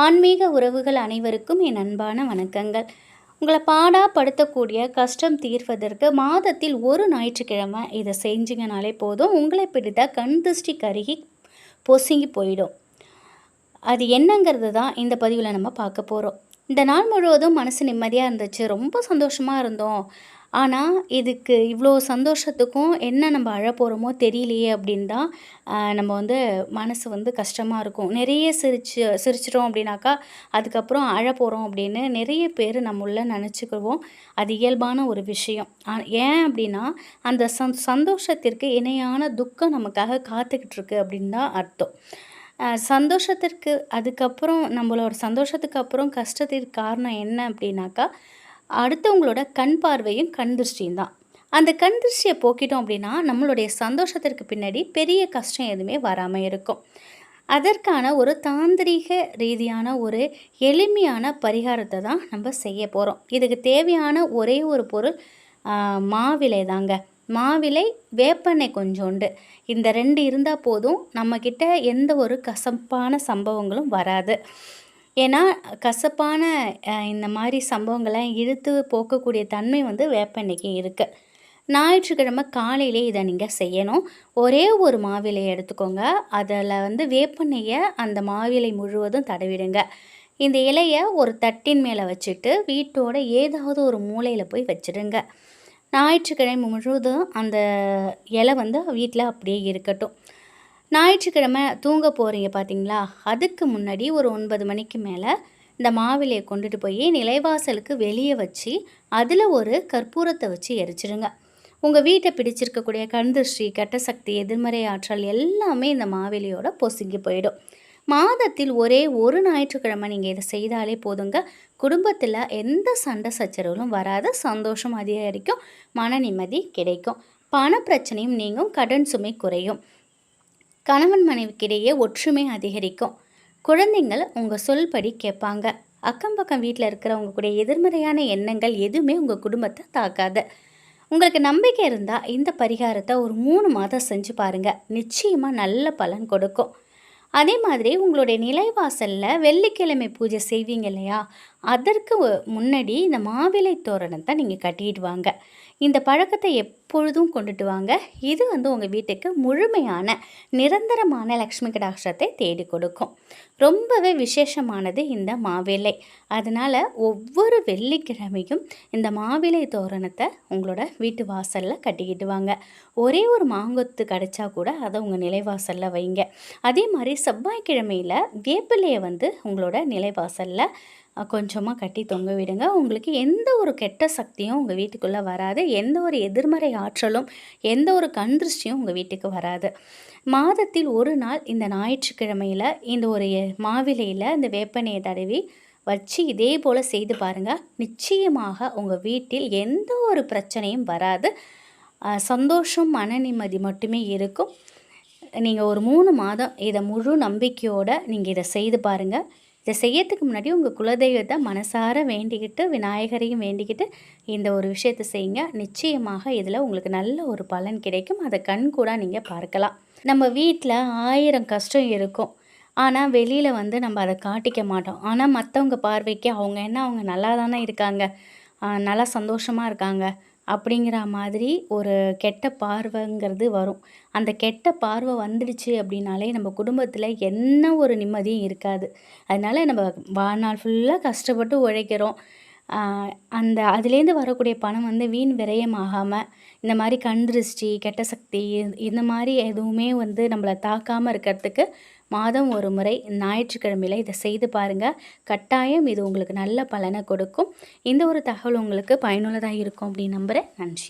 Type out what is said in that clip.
ஆன்மீக உறவுகள் அனைவருக்கும் என் அன்பான வணக்கங்கள். உங்களை பாடாப்படுத்தக்கூடிய கஷ்டம் தீர்வதற்கு மாதத்தில் ஒரு ஞாயிற்றுக்கிழமை இதை செஞ்சிங்கனாலே போதும். உங்களை பிடித்த கண் திருஷ்டி கருகி பொசுங்கி போயிடும். அது என்னங்கிறது தான் இந்த பதிவில் நம்ம பார்க்க போகிறோம் இந்த நாள் முழுவதும் மனசு நிம்மதியாக இருந்துச்சு. ரொம்ப சந்தோஷமாக இருந்தோம். ஆனால் இதுக்கு இவ்வளோ சந்தோஷத்துக்கும் என்ன நம்ம அழ போகிறோமோ தெரியலையே அப்படின்னு தான் நம்ம வந்து மனசு வந்து கஷ்டமாக இருக்கும். நிறைய சிரிச்சு சிரிச்சிட்டோம் அப்படின்னாக்கா அதுக்கப்புறம் அழ போகிறோம் அப்படின்னு நிறைய பேர் நம்ம நினச்சிக்குவோம். அது இயல்பான ஒரு விஷயம். ஏன் அப்படின்னா அந்த சந் சந்தோஷத்திற்கு இணையான துக்கம் நமக்காக காத்துக்கிட்டு இருக்கு அப்படின்னு தான் அர்த்தம் சந்தோஷத்திற்கு அதுக்கப்புறம் நம்மளோட சந்தோஷத்துக்கு அப்புறம் கஷ்டத்திற்கு காரணம் என்ன அப்படின்னாக்கா அடுத்தவங்களோட கண் பார்வையும் கண் திருஷ்டியும் தான். அந்த கண் திருஷ்டியை போக்கிட்டோம் அப்படின்னா நம்மளுடைய சந்தோஷத்திற்கு பின்னாடி பெரிய கஷ்டம் எதுவுமே வராமல் இருக்கும். அதற்கான ஒரு தாந்திரிக ரீதியான ஒரு எளிமையான பரிகாரத்தை தான் நம்ம செய்ய போகிறோம் இதுக்கு தேவையான ஒரே ஒரு பொருள் மாவிலை தாங்க. மாவிலை வேப்பெண்ணெய் கொஞ்சோண்டு. இந்த ரெண்டு இருந்தால் போதும். நம்மக்கிட்ட எந்த ஒரு கசப்பான சம்பவங்களும் வராது. ஏன்னா கசப்பான இந்த மாதிரி சம்பவங்களை இழுத்து போக்கக்கூடிய தன்மை வந்து வேப்பெண்ணெய்க்கு இருக்குது ஞாயிற்றுக்கிழமை காலையிலே இதை நீங்கள் செய்யணும். ஒரே ஒரு மாவிலை எடுத்துக்கோங்க. அதில் வந்து வேப்பெண்ணெயை அந்த மாவிலை முழுவதும் தடவிடுங்க. இந்த இலையை ஒரு தட்டின் மேலே வச்சுட்டு வீட்டோட ஏதாவது ஒரு மூலையில் போய் வச்சுடுங்க. ஞாயிற்றுக்கிழமை முழுவதும் அந்த இலை வந்து வீட்டில் அப்படியே இருக்கட்டும். ஞாயிற்றுக்கிழமை தூங்க போகிறீங்க பார்த்தீங்களா அதுக்கு முன்னாடி ஒரு ஒன்பது மணிக்கு மேலே இந்த மாவிலையை கொண்டுட்டு போய் நிலைவாசலுக்கு வெளியே வச்சு அதில் ஒரு கற்பூரத்தை வச்சு எரிச்சிடுங்க உங்கள் வீட்டை பிடிச்சிருக்கக்கூடிய கண்திருஷ்டி கெட்ட சக்தி எதிர்மறை ஆற்றல் எல்லாமே இந்த மாவிலையோட பொசுங்கி போயிடும். மாதத்தில் ஒரே ஒரு ஞாயிற்றுக்கிழமை நீங்கள் இதை செய்தாலே போதுங்க. குடும்பத்தில் எந்த சண்டை சச்சரவுகளும் வராத. சந்தோஷம் அதிகரிக்கும். மன நிம்மதி கிடைக்கும். பண பிரச்சனையும் நீங்கும். கடன் சுமை குறையும். கணவன் மனைவிக்கிடையே ஒற்றுமை அதிகரிக்கும். குழந்தைங்கள் உங்கள் சொல்படி கேட்பாங்க. அக்கம் பக்கம் வீட்டில் இருக்கிறவங்க கூட எதிர்மறையான எண்ணங்கள் எதுவுமே உங்கள் குடும்பத்தை தாக்காது. உங்களுக்கு நம்பிக்கை இருந்தால் இந்த பரிகாரத்தை ஒரு மூணு மாதம் செஞ்சு பாருங்கள் நிச்சயமாக நல்ல பலன் கொடுக்கும். அதே மாதிரி உங்களுடைய நிலைவாசலில் வெள்ளிக்கிழமை பூஜை செய்வீங்க இல்லையா? அதற்கு முன்னாடி இந்த மாவிலை தோரணத்தை நீங்கள் கட்டிட்டு வாங்க. இந்த பழக்கத்தை எப்பொழுதும் கொண்டுட்டு வாங்க. இது வந்து உங்கள் வீட்டுக்கு முழுமையான நிரந்தரமான லக்ஷ்மி கடாட்சத்தை தேடி கொடுக்கும். ரொம்பவே விசேஷமானது இந்த மாவிலை. அதனால் ஒவ்வொரு வெள்ளிக்கிழமையும் இந்த மாவிலை தோரணத்தை உங்களோட வீட்டு வாசலில் கட்டிக்கிட்டு வாங்க. ஒரே ஒரு மாங்கொத்து கிடச்சா கூட அதை உங்கள் நிலைவாசலில் வைங்க. அதே மாதிரி செவ்வாய்க்கிழமையில் வேப்பிலையை வந்து உங்களோட நிலைவாசலில் கொஞ்சமாக கட்டி தொங்க விடுங்க. உங்களுக்கு எந்த ஒரு கெட்ட சக்தியும் உங்கள் வீட்டுக்குள்ளே வராது. எந்த ஒரு எதிர்மறை ஆற்றலும் எந்த ஒரு கண் திருஷ்டியும் உங்கள் வீட்டுக்கு வராது. மாதத்தில் ஒரு நாள் இந்த ஞாயிற்றுக்கிழமையில் இந்த ஒரு மாவிலையில் இந்த வேப்பனையை தடவி வச்சு இதே போல் செய்து பாருங்கள் நிச்சயமாக உங்கள் வீட்டில் எந்த ஒரு பிரச்சனையும் வராது. சந்தோஷம் மன நிம்மதி மட்டுமே இருக்கும். நீங்கள் ஒரு மூணு மாதம் இதை முழு நம்பிக்கையோடு நீங்கள் இதை செய்து பாருங்கள் இதை செய்யறதுக்கு முன்னாடி உங்கள் குலதெய்வத்தை மனசார வேண்டிக்கிட்டு விநாயகரையும் வேண்டிக்கிட்டு இந்த ஒரு விஷயத்தை செய்யுங்க. நிச்சயமாக இதில் உங்களுக்கு நல்ல ஒரு பலன் கிடைக்கும். அதை கண் கூட நீங்கள் பார்க்கலாம். நம்ம வீட்டில் ஆயிரம் கஷ்டம் இருக்கும். ஆனால் வெளியில் வந்து நம்ம அதை காட்டிக்க மாட்டோம். ஆனால் மற்றவங்க பார்வைக்கு அவங்க என்ன அவங்க நல்லா தானே இருக்காங்க நல்லா சந்தோஷமாக இருக்காங்க. அப்படிங்கிற மாதிரி ஒரு கெட்ட பார்வைங்கிறது வரும். அந்த கெட்ட பார்வை வந்துடுச்சு அப்படின்னாலே நம்ம குடும்பத்தில் என்ன ஒரு நிம்மதியும் இருக்காது. அதனால் நம்ம வாழ்நாள் ஃபுல்லாக கஷ்டப்பட்டு உழைக்கிறோம். அந்த அதுலேருந்து வரக்கூடிய பணம் வந்து வீண் விரயமாகாமல் இந்த மாதிரி கண் திருஷ்டி கெட்ட சக்தி இந்த மாதிரி எதுவுமே வந்து நம்மளை தாக்காமல் இருக்கிறதுக்கு மாதம் ஒரு முறை ஞாயிற்றுக்கிழமையில் இதை செய்து பாருங்கள் கட்டாயம் இது உங்களுக்கு நல்ல பலனை கொடுக்கும். இந்த ஒரு தகவல் உங்களுக்கு பயனுள்ளதாக இருக்கும் அப்படின்னு நம்புகிறேன் நன்றி.